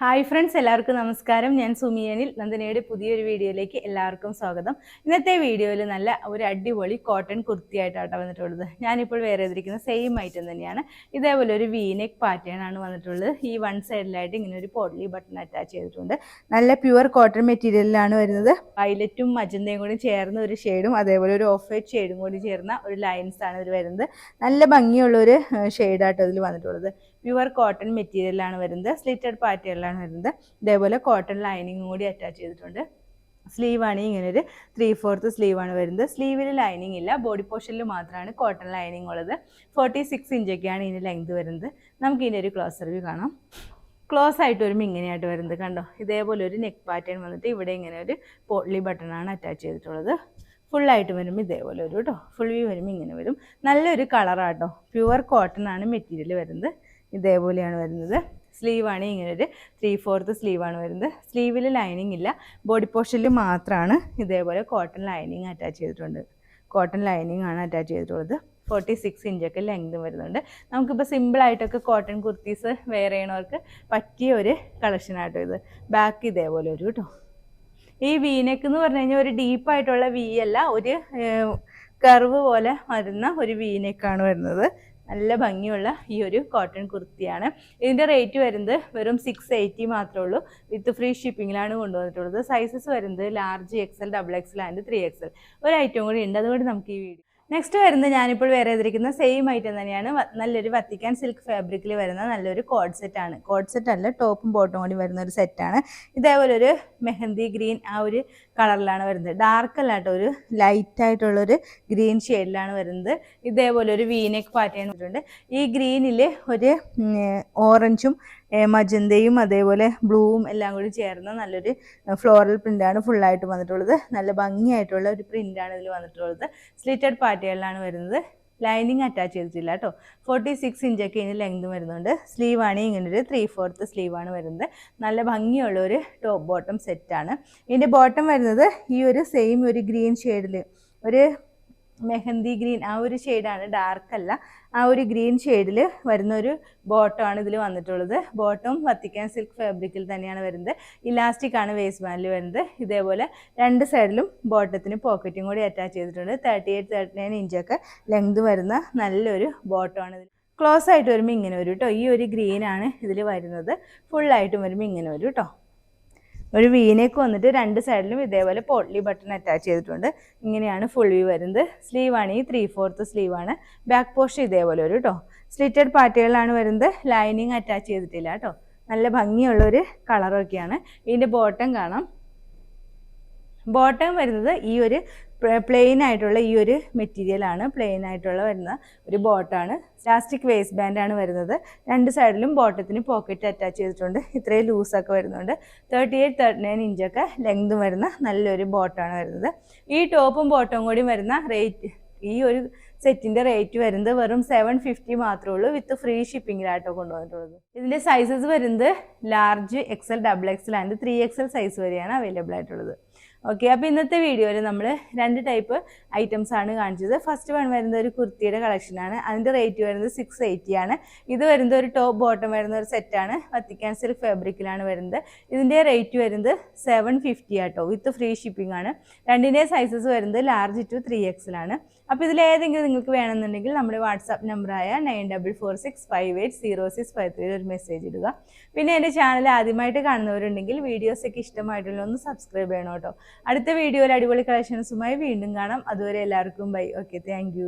Hi friends എല്ലാവർക്കും നമസ്കാരം. ഞാൻ സുമിയനിൽ നന്ദനയുടെ പുതിയൊരു വീഡിയോയിലേക്ക് എല്ലാവർക്കും സ്വാഗതം. ഇന്നത്തെ വീഡിയോയിൽ നല്ല ഒരു അടിപൊളി കോട്ടൺ കുർത്തിയായിട്ടാണ് വന്നിട്ടുള്ളത്. ഞാനിപ്പോൾ വേറെ ചെയ്തിരിക്കുന്ന സെയിം ഐറ്റം തന്നെയാണ്. ഇതേപോലെ ഒരു വീനെക്ക് പാറ്റേൺ ആണ് വന്നിട്ടുള്ളത്. ഈ വൺ സൈഡിലായിട്ട് ഇങ്ങനെ ഒരു പോട്ട്ലി ബട്ടൺ അറ്റാച്ച് ചെയ്തിട്ടുണ്ട്. നല്ല പ്യുവർ കോട്ടൺ മെറ്റീരിയലിലാണ് വരുന്നത്. വയലറ്റും മജന്തയും കൂടി ചേർന്ന ഒരു ഷെയ്ഡും അതേപോലെ ഒരു ഓഫ് വൈറ്റ് ഷെയ്ഡും കൂടി ചേർന്ന ഒരു ലൈൻസ് ആണ് ഇവർ വരുന്നത്. നല്ല ഭംഗിയുള്ള ഒരു ഷെയ്ഡായിട്ട് അതിൽ വന്നിട്ടുള്ളത്. പ്യുവർ കോട്ടൺ മെറ്റീരിയലാണ് വരുന്നത്. സ്ലിറ്റഡ് പാറ്റേണിലാണ് വരുന്നത്. ഇതേപോലെ കോട്ടൺ ലൈനിങ്ങും കൂടി അറ്റാച്ച് ചെയ്തിട്ടുണ്ട്. സ്ലീവാണ് ഇങ്ങനെ ഒരു ത്രീ ഫോർത്ത് സ്ലീവാണ് വരുന്നത്. സ്ലീവിൽ ലൈനിങ് ഇല്ല. ബോഡി പോർഷനിൽ മാത്രമാണ് കോട്ടൺ ലൈനിങ് ഉള്ളത്. ഫോർട്ടി സിക്സ് ഇഞ്ചൊക്കെയാണ് ഇതിന് ലെങ്ത് വരുന്നത്. നമുക്ക് ഇതിന്റെ ഒരു ക്ലോസ് റിവ്യൂ കാണാം. ക്ലോസ് ആയിട്ട് വരുമ്പോൾ ഇങ്ങനെയായിട്ട് വരുന്നത് കണ്ടോ? ഇതേപോലെ ഒരു നെക്ക് പാറ്റേൺ വന്നിട്ട് ഇവിടെ ഇങ്ങനെ ഒരു പോട്ട്ലി ബട്ടണാണ് അറ്റാച്ച് ചെയ്തിട്ടുള്ളത്. ഫുള്ളായിട്ട് വരുമ്പോൾ ഇതേപോലെ ഒരു കേട്ടോ. ഫുൾ വ്യൂ വരുമ്പോൾ ഇങ്ങനെ വരും. നല്ലൊരു കളറാട്ടോ പ്യുവർ കോട്ടൺ ആണ് മെറ്റീരിയൽ വരുന്നത്. ഇതേപോലെയാണ് വരുന്നത്. സ്ലീവാണ് ഇങ്ങനെ ഒരു ത്രീ ഫോർത്ത് സ്ലീവാണ് വരുന്നത്. സ്ലീവിൽ ലൈനിങ് ഇല്ല. ബോഡി പോർഷനിൽ മാത്രമാണ് ഇതേപോലെ കോട്ടൺ ലൈനിങ് അറ്റാച്ച് ചെയ്തിട്ടുണ്ട്. കോട്ടൺ ലൈനിങ് ആണ് അറ്റാച്ച് ചെയ്തിട്ടുള്ളത്. ഫോർട്ടി സിക്സ് ഇഞ്ചൊക്കെ ലെങ്ത് വരുന്നുണ്ട്. നമുക്കിപ്പോൾ സിമ്പിളായിട്ടൊക്കെ കോട്ടൺ കുർത്തീസ് വെയർ ചെയ്യണവർക്ക് പറ്റിയ ഒരു കളക്ഷനാട്ടോ ഇത്. ബാക്ക് ഇതേപോലെ ഒരു കേട്ടോ. ഈ വീനെക്ക് എന്ന് പറഞ്ഞു കഴിഞ്ഞാൽ ഒരു ഡീപ്പായിട്ടുള്ള വി അല്ല ഒരു കർവ് പോലെ വരുന്ന ഒരു വീനെക്കാണ് വരുന്നത്. നല്ല ഭംഗിയുള്ള ഈ ഒരു കോട്ടൺ കുർത്തിയാണ്. ഇതിന്റെ റേറ്റ് വരുന്നത് വെറും സിക്സ് എയ്റ്റി മാത്രമേ ഉള്ളൂ. വിത്ത് ഫ്രീ ഷിപ്പിങ്ങിലാണ് കൊണ്ടുവന്നിട്ടുള്ളത്. സൈസസ് വരുന്നത് large XL double XL and three XL ഒരു ഐറ്റം കൂടി ഉണ്ട്. അതുകൊണ്ട് നമുക്ക് ഈ വീഡിയോ നെക്സ്റ്റ് വരുന്നത് ഞാനിപ്പോൾ വേറെ ചെയ്തിരിക്കുന്ന സെയിം ഐറ്റം തന്നെയാണ്. നല്ലൊരു വത്തിക്കാൻ സിൽക്ക് ഫാബ്രിക്കിൽ വരുന്ന നല്ലൊരു കോഡ് സെറ്റാണ് കോഡ് സെറ്റ് അല്ല ടോപ്പും ബോട്ടും കൂടി വരുന്ന ഒരു സെറ്റാണ് ഇതേപോലെ ഒരു മെഹന്തി ഗ്രീൻ ആ ഒരു കളറിലാണ് വരുന്നത്. ഡാർക്ക് അല്ലാട്ടോ ഒരു ലൈറ്റ് ആയിട്ടുള്ളൊരു ഗ്രീൻ ഷെയ്ഡിലാണ് വരുന്നത്. ഇതേപോലെ ഒരു വീനെക്ക് പാറ്റേൺ വരുന്നുണ്ട് ഈ ഗ്രീനിൽ ഒരു ഓറഞ്ചും മജന്തയും അതേപോലെ ബ്ലൂവും എല്ലാം കൂടി ചേർന്ന നല്ലൊരു ഫ്ലോറൽ പ്രിന്റാണ് ഫുള്ളായിട്ട് വന്നിട്ടുള്ളത്. നല്ല ഭംഗിയായിട്ടുള്ള ഒരു പ്രിന്റാണ് ഇതിൽ വന്നിട്ടുള്ളത്. സ്ലിറ്റഡ് പാർട്ടികളിലാണ് വരുന്നത്. ലൈനിങ് അറ്റാച്ച് ചെയ്തിട്ടില്ല കേട്ടോ. ഫോർട്ടി സിക്സ് ഇഞ്ചൊക്കെ ഇതിന് ലെങ്ത് വരുന്നുണ്ട്. സ്ലീവാണ് ഇങ്ങനെ ഒരു ത്രീ ഫോർത്ത് സ്ലീവാണ് വരുന്നത്. നല്ല ഭംഗിയുള്ള ഒരു ടോപ്പ് ബോട്ടം സെറ്റാണ് ഇതിന്റെ ബോട്ടം വരുന്നത് ഈ ഒരു സെയിം ഒരു ഗ്രീൻ ഷെയ്ഡിൽ ഒരു മെഹന്തി ഗ്രീൻ ആ ഒരു ഷെയ്ഡാണ്. ഡാർക്ക് അല്ല. ആ ഒരു ഗ്രീൻ ഷെയ്ഡിൽ വരുന്ന ഒരു ബോട്ടമാണ് ഇതിൽ വന്നിട്ടുള്ളത്. ബോട്ടം വത്തിക്കാൻ സിൽക്ക് ഫാബ്രിക്കിൽ തന്നെയാണ് വരുന്നത്. ഇലാസ്റ്റിക് ആണ് വേസ്റ്റ് ബാൻഡിൽ വരുന്നത്. ഇതേപോലെ രണ്ട് സൈഡിലും ബോട്ടത്തിന് പോക്കറ്റും കൂടി അറ്റാച്ച് ചെയ്തിട്ടുണ്ട്. തേർട്ടി എയ്റ്റ് തേർട്ടി നയൻ ഇഞ്ചൊക്കെ ലെങ്ത് വരുന്ന നല്ലൊരു ബോട്ടമാണ് ഇതിൽ ക്ലോസ് ആയിട്ട് വരുമ്പോൾ ഇങ്ങനെ വരും കേട്ടോ ഈ ഒരു ഗ്രീനാണ് ഇതിൽ വരുന്നത്. ഫുള്ളായിട്ടും വരുമ്പോൾ ഇങ്ങനെ വരും കേട്ടോ ഒരു വീനേക്ക് വന്നിട്ട് രണ്ട് സൈഡിലും ഇതേപോലെ പോട്ട്ലി ബട്ടൺ അറ്റാച്ച് ചെയ്തിട്ടുണ്ട്. ഇങ്ങനെയാണ് ഫുൾ വ്യൂ വരുന്നത്. സ്ലീവാണ് ഈ ത്രീ ഫോർത്ത് സ്ലീവാണ് ബാക്ക് പോസ്റ്റ് ഇതേപോലെ ഒരു കേട്ടോ സ്ലിറ്റഡ് പാർട്ടികളിലാണ് വരുന്നത്. ലൈനിങ് അറ്റാച്ച് ചെയ്തിട്ടില്ല കേട്ടോ നല്ല ഭംഗിയുള്ള ഒരു കളറൊക്കെയാണ് ഇതിന്റെ ബോട്ടം കാണാം. ബോട്ടം വരുന്നത് ഈ ഒരു പ്ലെയിൻ ആയിട്ടുള്ള ഈ ഒരു മെറ്റീരിയലാണ് പ്ലെയിൻ ആയിട്ടുള്ള വരുന്ന ഒരു ബോട്ടാണ് പ്ലാസ്റ്റിക് വേസ്റ്റ് ബാൻഡാണ് വരുന്നത്. രണ്ട് സൈഡിലും ബോട്ടത്തിന് പോക്കറ്റ് അറ്റാച്ച് ചെയ്തിട്ടുണ്ട്. ഇത്രയും ലൂസൊക്കെ വരുന്നുണ്ട്. തേർട്ടി എയ്റ്റ് തേർട്ടി നയൻ ഇഞ്ചൊക്കെ ലെങ്തും വരുന്ന നല്ലൊരു ബോട്ടാണ് വരുന്നത്. ഈ ടോപ്പും ബോട്ടവും കൂടി വരുന്ന റേറ്റ് ഈ ഒരു സെറ്റിന്റെ റേറ്റ് വരുന്നത് വെറും സെവൻ ഫിഫ്റ്റി മാത്രമേ ഉള്ളൂ വിത്ത് ഫ്രീ ഷിപ്പിങ്ങിലായിട്ടോ കൊണ്ടുവന്നിട്ടുള്ളത്. ഇതിന്റെ സൈസസ് വരുന്നത് large XL double XL and three XL size വരെയാണ് അവൈലബിൾ ആയിട്ടുള്ളത്. ഓക്കെ അപ്പോൾ ഇന്നത്തെ വീഡിയോയിൽ നമ്മൾ രണ്ട് ടൈപ്പ് ഐറ്റംസ് ആണ് കാണിച്ചത്. ഫസ്റ്റ് വൺ വരുന്ന ഒരു കുർത്തിയുടെ കളക്ഷനാണ് അതിന്റെ റേറ്റ് വരുന്നത് സിക്സ് എയ്റ്റി ആണ്. ഇത് വരുന്നത് ഒരു ടോപ്പ് ബോട്ടം വരുന്ന ഒരു സെറ്റാണ് വത്തിക്കാൻ സിൽക്ക് ഫാബ്രിക്കിലാണ് വരുന്നത്. ഇതിന്റെ റേറ്റ് വരുന്നത് സെവൻ ഫിഫ്റ്റി ആട്ടോ. വിത്ത് ഫ്രീ ഷിപ്പിംഗ് ആണ്. രണ്ടിന്റെ സൈസസ് വരുന്നത് ലാർജ് ടു ത്രീ എക്സിലാണ് അപ്പോൾ ഇതിലേതെങ്കിലും നിങ്ങൾക്ക് വേണമെന്നുണ്ടെങ്കിൽ നമ്മുടെ വാട്സാപ്പ് നമ്പറായ nine double four six five eight zero six five three ഒരു മെസ്സേജ് ഇടുക. പിന്നെ എന്റെ ചാനൽ ആദ്യമായിട്ട് കാണുന്നവരുണ്ടെങ്കിൽ വീഡിയോസൊക്കെ ഇഷ്ടമായിട്ടുള്ള ഒന്ന് സബ്സ്ക്രൈബ് ചെയ്യണം കേട്ടോ. അടുത്ത വീഡിയോയിൽ അടിപൊളി കളക്ഷൻസുമായി വീണ്ടും കാണാം. അതുവരെ എല്ലാവർക്കും ബൈ ഓക്കെ താങ്ക്